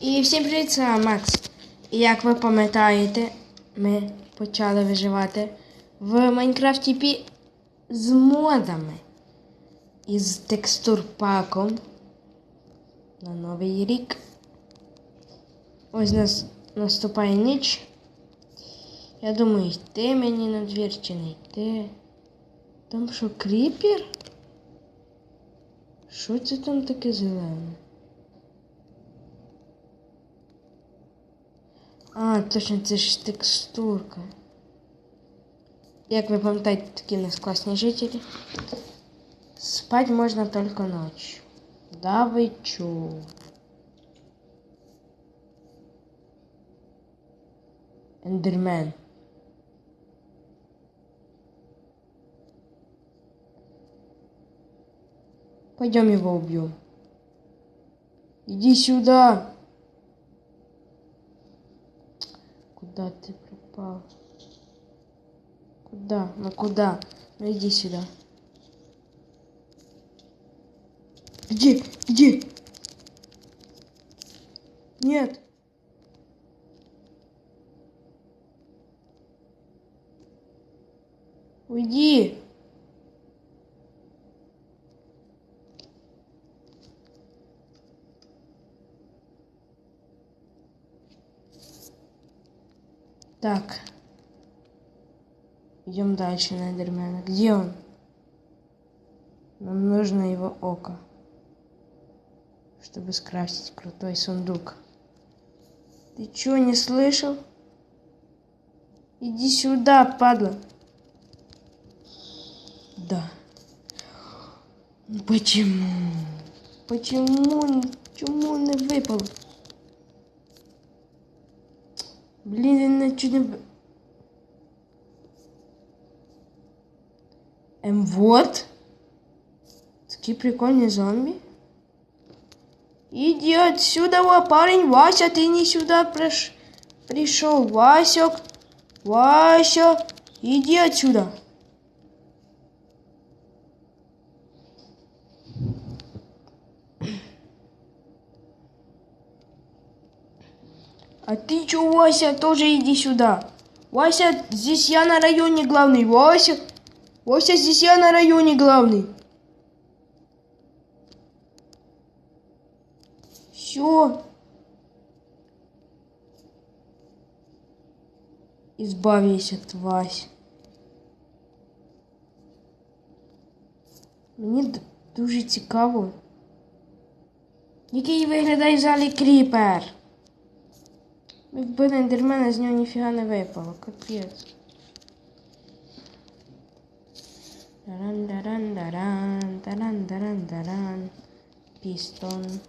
І всім привіт, це Макс. І як ви пам'ятаєте, ми почали виживати в Майнкрафті Пі з модами і з текстурпаком на новий рік. Ось нас наступає ніч. Я думаю, йти мені на двір чи не йти. Там що, кріпер? Що це там таке зелене? А, точно, це ж текстурка. Як ви пам'ятаєте, такі у нас класні жителі. Спать можна тільки ночью. Да ви чо? Эндермен. Пойдем его убьем. Иди сюда. Куда ты пропал? Куда? Ну куда? Ну иди сюда. Где? Где? Нет. Уйди. Так. Идем дальше на. Где он? Нам нужно его око. Чтобы скрафтить крутой сундук. Ты чё, не слышал? Иди сюда, падла. Да. Ну Почему? Почему? Чому не випало? Блін, я не чуть не... в- Ем, вот. Такі прикольні зомбі. Иди отсюда, во, парень, Вася, ты не сюда приш... пришел. Васек, Вася, иди отсюда. А ты чё, Вася, тоже иди сюда. Вася, здесь я на районе главный. Вася, Вася, здесь я на районе главный. Все. Избавись от Вась. Мені д- дуже цікаво. Який виглядає в залі кріпер. Якби не ендермена, з нього ніфіга не випало. Капець. Даран-даран-даран, даран-даран-даран. Пістон.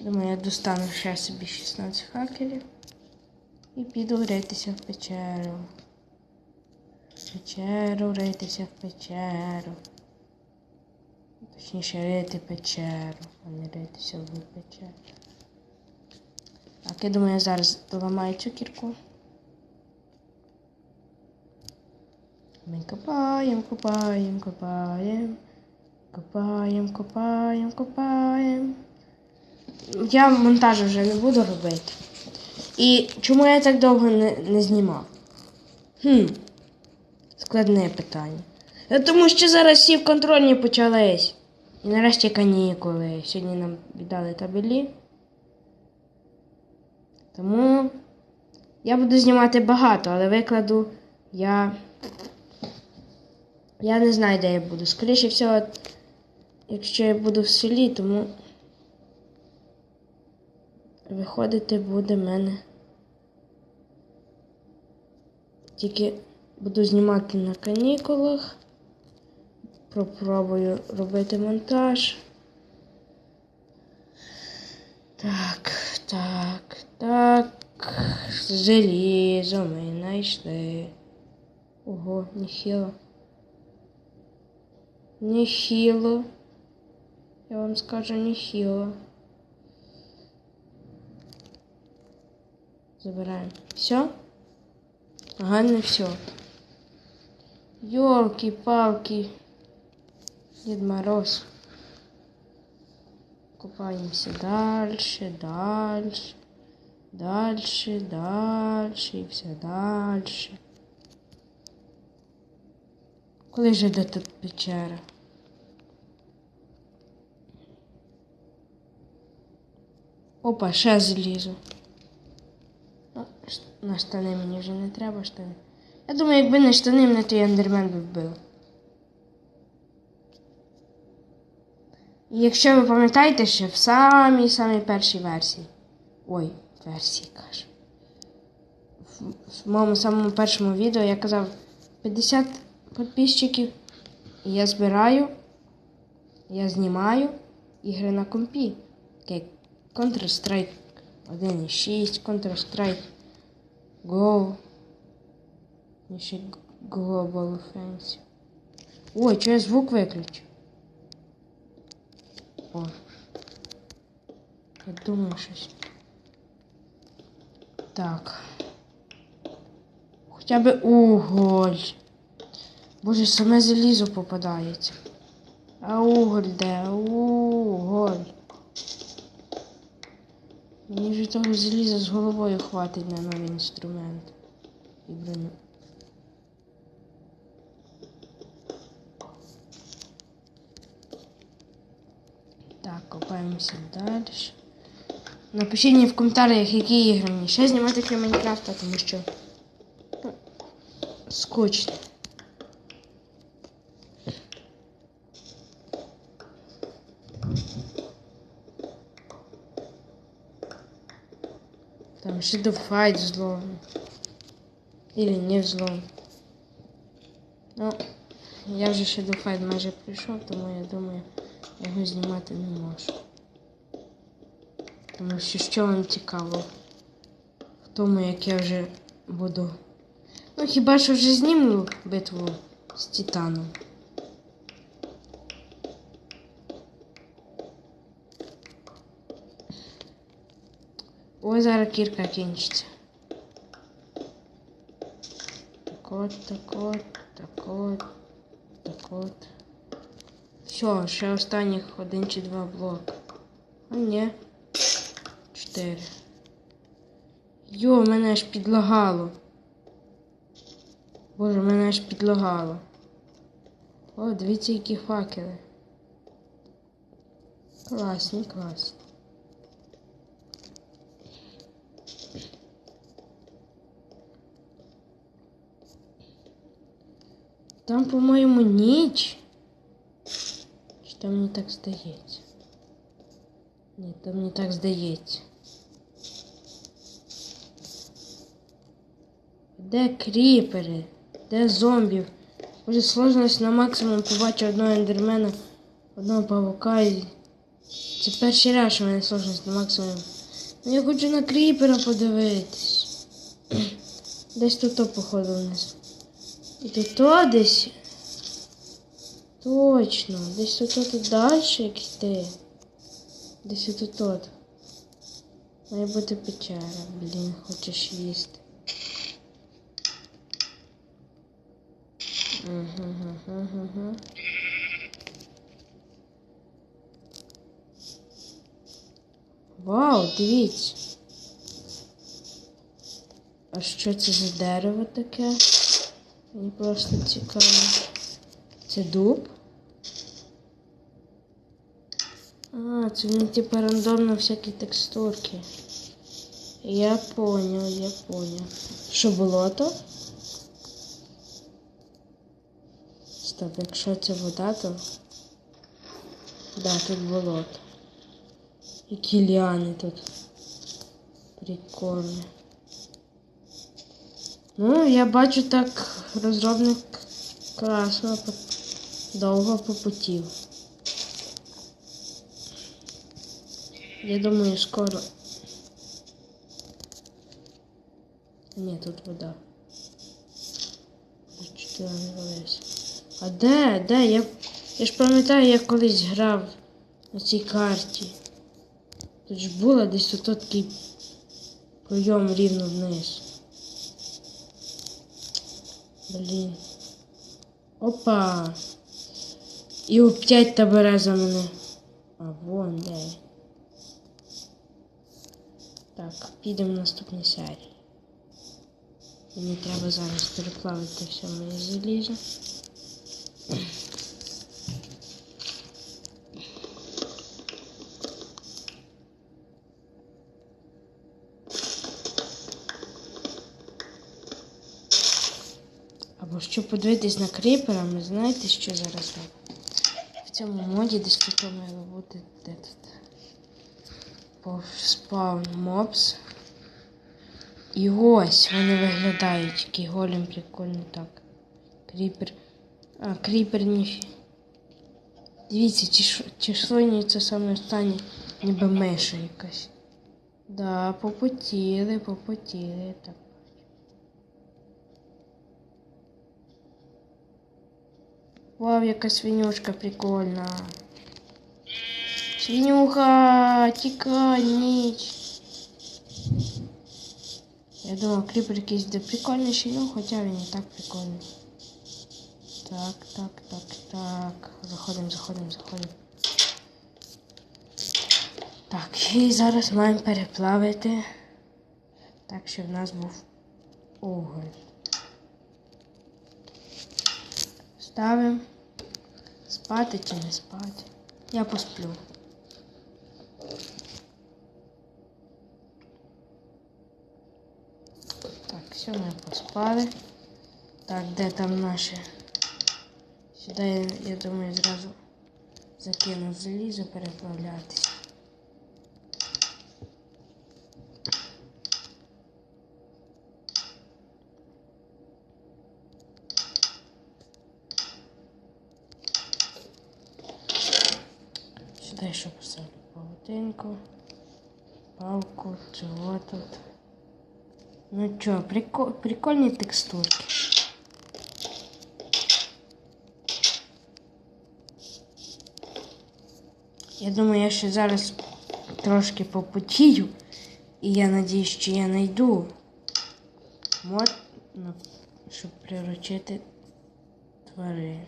Думаю, я достану ще собі 16 хакерів. І піду ритися в печеру. В печеру, ритися в печеру. Точніше рити печеру, а не ритися в печеру. Так, я думаю, я зараз доламаю цю кірку. Ми копаємо, копаємо, копаємо. Копаємо, копаємо, копаємо. Я монтаж вже не буду робити. І чому я так довго не, не знімав? Хм. Складне питання. Тому що зараз всі в контрольні почались. І нарешті канікули. Сьогодні нам віддали табелі. Тому я буду знімати багато, але викладу я. Я не знаю, де я буду. Скоріше всього, якщо я буду в селі, тому виходити буде мене. Тільки буду знімати на канікулах. Попробую робити монтаж. Так, так, так. Желізо ми знайшли. Ого, нехило. Нехило. Я вам скажу нехило. Забираємо. Все? Ага, не все. Йолки-палки. Дед Мороз. Купаємося дальше, дальше, дальше, дальше і все дальше. Коли ж йде тут печера? Опа, ще залізу. Ну, на штани мені вже не треба штани. Я думаю, якби не штани, мене той ендермен би вбив. Якщо ви пам'ятаєте, ще в самій самій першій версії. Ой, версії кажу. В, моєму самому першому відео я казав 50 підписчиків. І я збираю, я знімаю ігри на компі. Як Counter-Strike 1.6, Counter-Strike Go. І ще Global Offensive. Ой, що я звук виключу? О. Думаю щось. Так. Хоча б уголь. Боже, саме залізо попадається. А уголь де? Уголь. Мені вже того заліза з головою хватить на новий інструмент. І броню. Так, копаємося далі. Напишіть мені в коментарях, які ігри мені ще знімати крім Майнкрафта, тому що ну, скучно. Там Shadow Fight взлом. Или не взлом. Ну, я вже Shadow Fight майже прийшов, тому я думаю, його знімати не можу. Тому що що вам цікаво в тому, як я вже буду. Ну, хіба що вже зніму битву з Титаном. Ой, зараз кірка кінчиться. Так от, так от, так от, так от. Все, ще останніх один чи два блока. А ні. Чотири. Йо, мене аж підлагало. Боже, мене аж підлагало. О, дивіться, які факели. Класні, класні. Там, по-моєму, ніч. Там мені так здається? Ні, там мені так здається. Де кріпери? Де зомбів? Може сложність на максимум побачив одного ендермена, одного павука і. Це перший раз, що в мене сложність на максимум. Ну я хочу на кріпера подивитись. Десь тут то, походу вниз. І тут то десь. Точно, десь тут тут далі йти. Десь тут тут. Має бути печера, блін, хочеш їсти. Угу, угу, угу. Вау, дивіться. А що це за дерево таке? Мені просто цікаво. Це дуб? А, це мені типу рандомно всякі текстурки. Я понял, я понял. Що болото? Стоп, якщо це вода, то. Да, тут болото. Які ліани тут. Прикольно. Ну, я бачу так розробник класно по- довго попутів. Я думаю, скоро. Ні, тут вода. Чотири вилазь. А де? Де? Я, я ж пам'ятаю, я колись грав на цій карті. Тут ж було десь тут такий пройом рівно вниз. Блін. Опа. І опять та за мене. А вон де. Так, підемо в наступній серії. Мені треба зараз переплавити все моє залізо. Або щоб подивитись на кріпера, ви знаєте, що зараз робить? В цьому моді десь має бути де тут. Спаун мобс. І ось вони виглядають, який голем прикольно так. Кріпер. А, кріпер ніфі. Дивіться, чиш... числення це саме останнє, ніби миша якась. Да, попотіли, попотіли. Так. Вау, яка свинюшка прикольна. Свинюха, тікай, ніч. Я думав, кріпер якийсь де прикольніший, ну хоча він і так прикольний. Так, так, так, так. Заходимо, заходимо, заходимо. Так, і зараз маємо переплавити. Так, щоб в нас був уголь. Ставимо. Спати чи не спати. Я посплю. Так, все, ми поспали. Так, де там наші? Сюди, я, я думаю, зразу закину залізо переплавлятися. Сюди ще поставлю павутинку, палку, чого тут. Ну чо, прикол, прикольні текстурки. Я думаю, я ще зараз трошки попотію. І я надіюсь, що я знайду мод, щоб приручити тварин.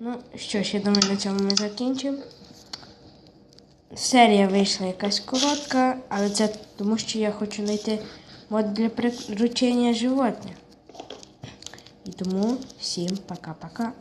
Ну, що ж, я думаю, на цьому ми закінчимо. Серія вийшла якась коротка, але це тому, що я хочу знайти мод для приручення животних. І тому всім пока-пока.